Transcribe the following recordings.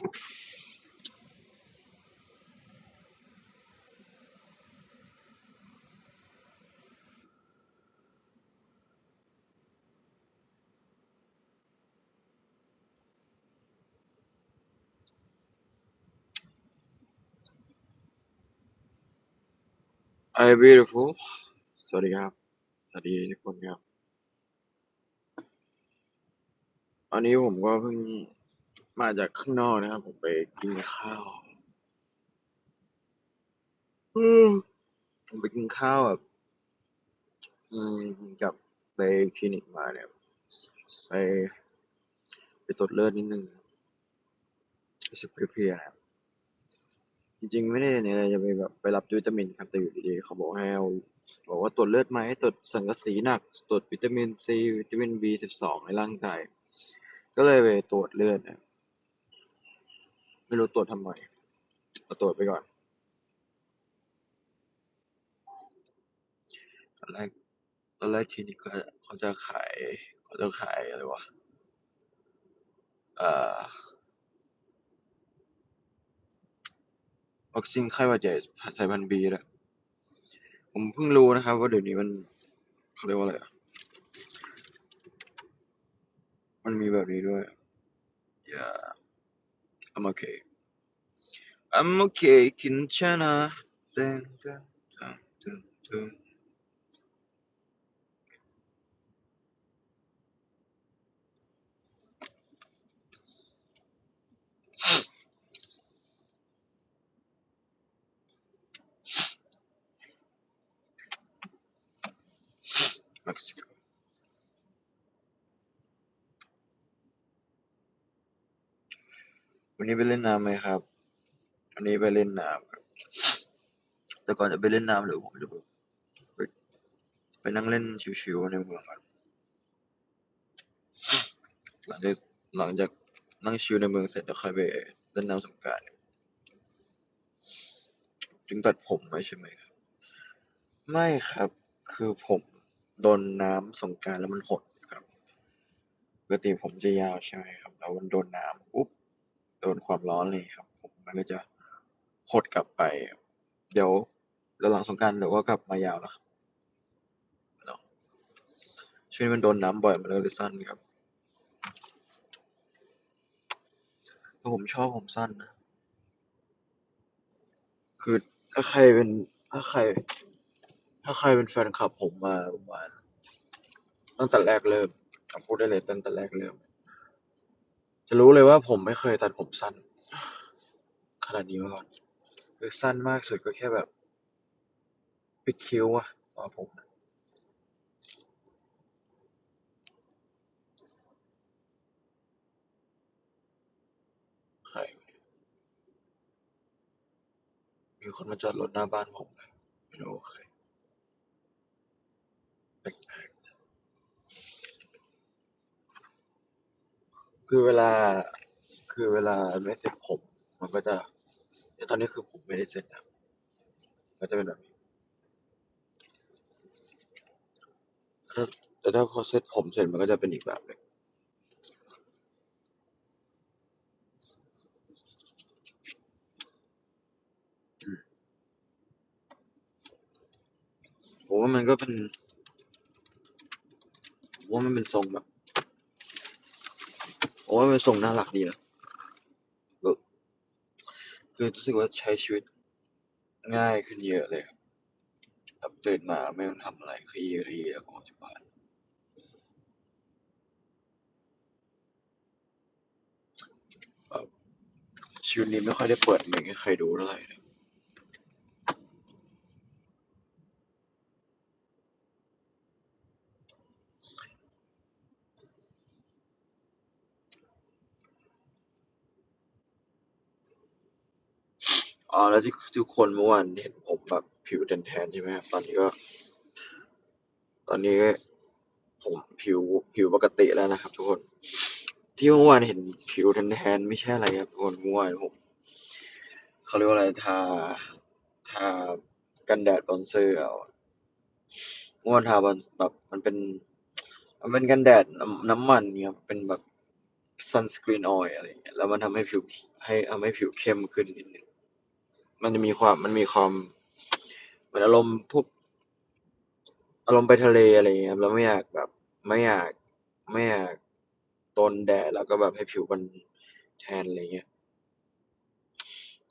I beautiful สวัสดีครับ สวัสดีทุกคนครับ อันนี้ผมก็เพิ่ง มาจากข้างนอกนะครับ ผมไปกินข้าวอืมผมไปกินข้าวแบบอืมกับไปคลินิกมาเนี่ย ไป ไปตรวจเลือดนิดนึงรู้สึกเพลียๆนะครับจริงๆ ไม่ได้เนี่ยจะไปแบบไปรับวิตามินครับแต่อยู่ดีๆเขาบอกให้เอาบอกว่าตรวจเลือดไหมตรวจสังกะสีหนัก ตรวจวิตามินซีวิตามินบีสิบสองในร่างกายก็เลยไปตรวจเลือดนะ ไม่รู้ตรวจทำไมก็ตรวจไปก่อนตอนแรกตอนแรกคลินิกก็เขาจะขายเขาจะขายอะไรวะเอ่อวัคซีนไข้หวัดใหญ่สายพันธุ์บีแหละผมเพิ่งรู้นะครับ ว่าเดี๋ยวนี้มันเขาเรียกว่าอะไรอะ มันมีแบบนี้ด้วย yeah I'm okay I'm okay กินชานะเต้นเต้นเต้นเต้นเต้นเม็กซิโก วันนี้ไปเล่นน้ำไหมครับ วันนี้ไปเล่นน้ำครับ แต่ก่อนจะไปเล่นน้ำเดี๋ยวผมจะไปไปนั่งเล่นชิวๆในเมืองก่อนหลังจากหลังจากนั่งชิวในเมืองเสร็จเดี๋ยวค่อยไปเล่นน้ำสงกรานต์จึงตัดผมไหมใช่ไหมครับ ไม่ครับ คือผมโดนน้ำสงกรานต์แล้วมันหดครับ ปกติผมจะยาวใช่ไหมครับ แล้วมันโดนน้ำปุ๊บ โดนความร้อนเลยครับ ผมมันก็จะหดกลับไป เดี๋ยวแล้วหลังสงกานต์เดี๋ยวก็กลับมายาวแล้วครับเนาะช่วงนี้มันโดนน้ำบ่อยมันเลยสั้นครับแต่ผมชอบผมสั้นนะคือถ้าใครเป็นถ้าใคร ถ้าใครเป็นแฟนคลับผมมาประมาณตั้งแต่แรกเริ่มผมพูดได้เลยตั้งแต่แรกเริ่ม จะรู้เลยว่าผมไม่เคยตัดผมสั้น ขนาดนี้มาก่อนคือสั้นมากสุดก็แค่แบบ ปิดคิ้วอะตอนผมใครมีคนมาจอดรถหน้าบ้านผมเลยไม่รู้ใครแปลก คือเวลา คือเวลาไม่เซ็ตผม มันก็จะแต่ตอนนี้คือผมไม่ได้เซ็ตนะก็จะเป็นแบบนี้ถ้าแต่ถ้าพอเซ็ตผมเสร็จมันก็จะเป็นอีกแบบหนึ่งผมว่ามันก็เป็นผมว่ามันเป็นทรงแบบ ผมว่ามันเป็นทรงน่ารักดีนะแบบคือรู้สึกว่าใช้ชีวิตง่ายขึ้นเยอะเลยครับแบบตื่นมาไม่ต้องทำอะไรขยี้ขยี้แล้วก็ออกจากบ้านแบบชีวิตนี้ไม่ค่อยได้เปิดเมงให้ใครดูเท่าไหร่นะอ๋อ แล้วที่ทุกคนเมื่อวานเห็นผมแบบผิวแทนๆใช่ไหมครับตอนนี้ก็ ตอนนี้ผมผิวผิวปกติแล้วนะครับ ทุกคน ที่เมื่อวานเห็นผิวแทนๆไม่ใช่อะไรครับทุกคนเมื่อวานผมเขาเรียกว่าอะไรทาทากันแดดบอนเซอร์เอาเมื่อวานทาบอนแบบมันเป็น มันเป็นกันแดดน้ำมันเนี่ยครับเป็นแบบ sunscreen oil อะไรอย่างเงี้ยแล้วมันทำให้ผิวให้ทำให้ผิวเข้มขึ้นนิดนึง มันจะมีความมันมีความเหมือนอารมณ์พวกอารมณ์ไปทะเลอะไรอย่างเงี้ยครับแล้วไม่อยากแบบ ไม่อยากไม่อยากโดนแดดแล้วก็แบบให้ผิวมันแทนอะไรเงี้ย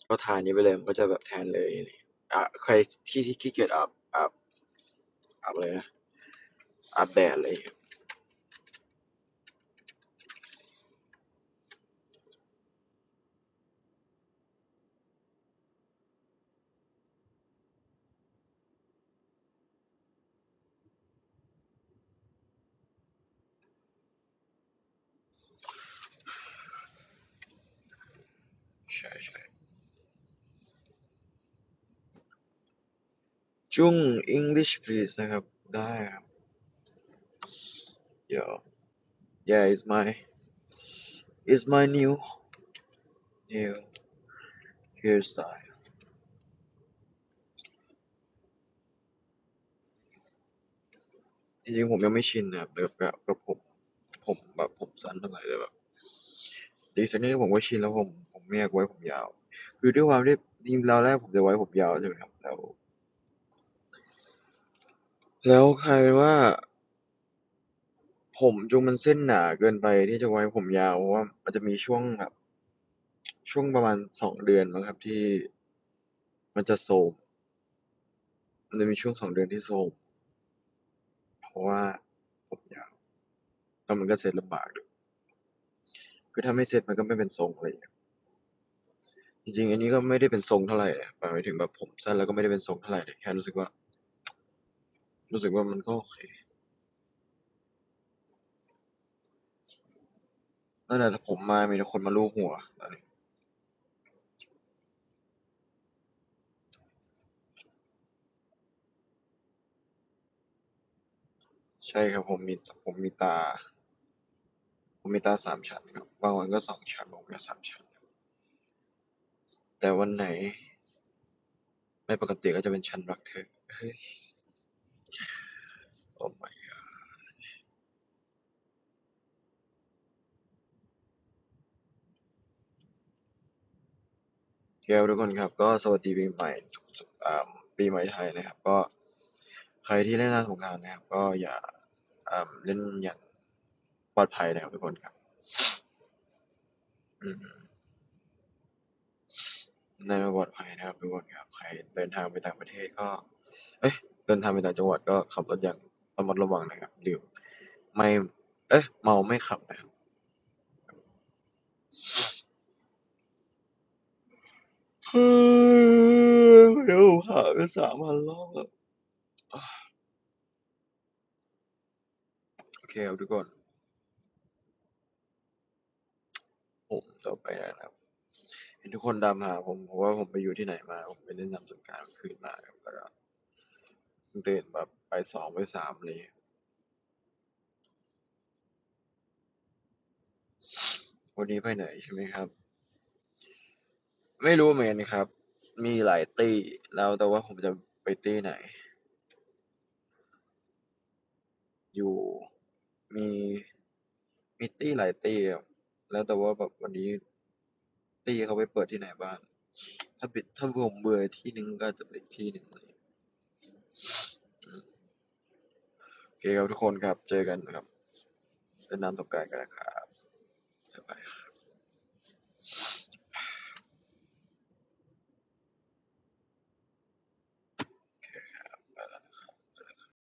ก็ทานี้ไปเลยมันก็จะแบบแทนเลยอะใครที่ที่ขี้เกียจอาบอาบอาบอะไรนะอาบแดดอะไรอย่างเงี้ย จุ้ง English please นะครับ ได้ครับ เดี๋ยว yeah it's my it's my new new hairstyle จริงๆผมยังไม่ชินนะครับกับกับกับผมผมแบบผมสั้นเท่าไหร่แต่แบบดีสักนิดผมก็ชินแล้วผมผมไม่อยากไว้ผมยาว คือด้วยความที่จริงๆแล้วแรกผมจะไว้ผมยาวใช่ไหมครับแล้ว แล้วกลายเป็นว่า ผมจุงมันเส้นหนาเกินไปที่จะไว้ผมยาว เพราะว่ามันจะมีช่วงแบบ ช่วงประมาณสองเดือนมั้งครับที่มันจะโทรมมันจะมีช่วงสองเดือนที่โทรมเพราะว่าผมยาวแล้วมันก็เซ็ตลำบากด้วยคือถ้าไม่เซ็ตมันก็ไม่เป็นทรงอะไรอย่างเงี้ยจริงๆอันนี้ก็ไม่ได้เป็นทรงเท่าไหร่นะหมายถึงแบบผมสั้นแล้วก็ไม่ได้เป็นทรงเท่าไหร่แต่แค่รู้สึกว่า รู้สึกว่ามันก็โอเคนั่นแหละแต่ผมมามีแต่คนมาลูบหัวตอนนี้ใช่ครับผมมีผมมีตา ผมมีตาสามชั้นครับ บางวันก็สองชั้นบางวันก็สามชั้น แต่วันไหน ไม่ปกติก็จะเป็นชั้นรักเธอ เฮ้ยโอ้ my god เที่ยวทุกคนครับก็สวัสดีปีใหม่ทุกอ่าปีใหม่ไทยนะครับ ก็ใครที่เล่นน้ำสงกรานต์นะครับ ก็อย่าอ่าเล่นอย่างปลอดภัยนะครับทุกคนครับในปลอดภัยนะครับทุกคนครับ ใครเดินทางไปต่างประเทศก็ เอ้ยเดินทางไปต่างจังหวัดก็ขับรถอย่าง ระมัดระวังนะครับ ดื่ม ไม่ เอ๊ะ เมาไม่ขับนะครับเฮ้ยเดี๋ยวผ่านไปสามพันรอบแล้วโอเคครับทุกคนผมต่อไปนะครับเห็นทุกคนตามหาผมเพราะว่าผมไปอยู่ที่ไหนมา ผมไปเล่นน้ำสงกรานต์เมื่อคืนมาครับแล้วก็ เพิ่งตื่นแบบไปสองไปสามเลยวันนี้ไปไหนใช่ไหมครับ ไม่รู้เหมือนกันครับ มีหลายตี้แล้วแต่ว่าผมจะไปตี้ไหน อยู่มีมีตี้หลายตี้แล้วแต่ว่าแบบวันนี้ตี้เขาไปเปิดที่ไหนบ้างถ้าปิดถ้าผมเบื่อที่หนึ่งก็จะไปที่หนึ่งเลยอืมโอ เคครับทุกคนครับ เจอกันครับเล่นน้ำสงกรานต์กันนะครับบ๊ายบายครับ